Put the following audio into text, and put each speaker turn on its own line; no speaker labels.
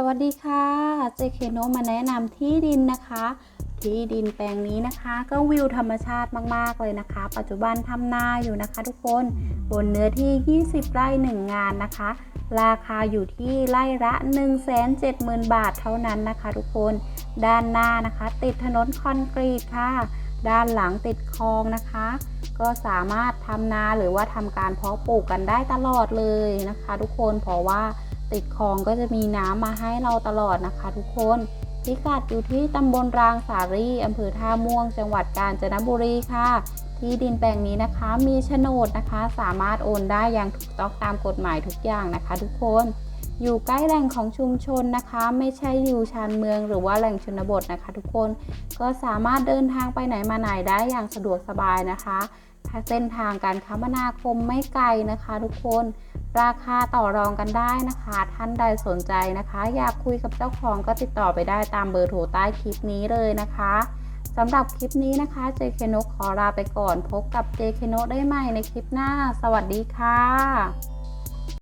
สวัสดีค่ะ เจเคโนมาแนะนำที่ดินนะคะ ที่ดินแปลงนี้นะคะ ก็วิวธรรมชาติมาก ๆ เลยนะคะ ปัจจุบันทำนาอยู่นะคะทุกคนบนเนื้อที่ 20 ไร่ 1 งานนะคะ ราคาอยู่ที่ไร่ละ 170,000 บาทเท่านั้นนะคะ ทุกคน ด้านหน้านะคะ ติดถนนคอนกรีตค่ะ ด้านหลังติดคลองนะคะ ก็สามารถทำนาหรือว่าทำการเพาะปลูกกันได้ตลอดเลยนะคะ ทุกคนเพราะว่า ติดคลองก็จะมีน้ำมาให้เราตลอดนะคะทุกคนพิกัดอยู่ที่ตำบลรางสารีอำเภอท่าม่วง จังหวัดกาญจนบุรีค่ะ ที่ดินแปลงนี้นะคะมีโฉนดนะคะ สามารถโอนได้อย่างถูกต้องตามกฎหมายทุกอย่างนะคะ ทุกคน อยู่ใกล้แหล่งของชุมชนนะคะ ไม่ใช่อยู่ชานเมืองหรือว่าแหล่งชนบทนะคะ ทุกคนก็สามารถเดินทางไปไหนมาไหนได้อย่างสะดวกสบายนะคะถ้าเส้นทางการคมนาคมไม่ไกลนะคะ ทุกคน ราคาต่อรองกันได้นะคะ ท่านใดสนใจนะคะ อยากคุยกับเจ้าของก็ติดต่อไปได้ตามเบอร์โทรใต้คลิปนี้เลยนะคะสำหรับคลิปนี้นะคะ JK นกขอลาไปก่อน พบกับ JK นกได้ใหม่ในคลิปหน้า สวัสดีค่ะ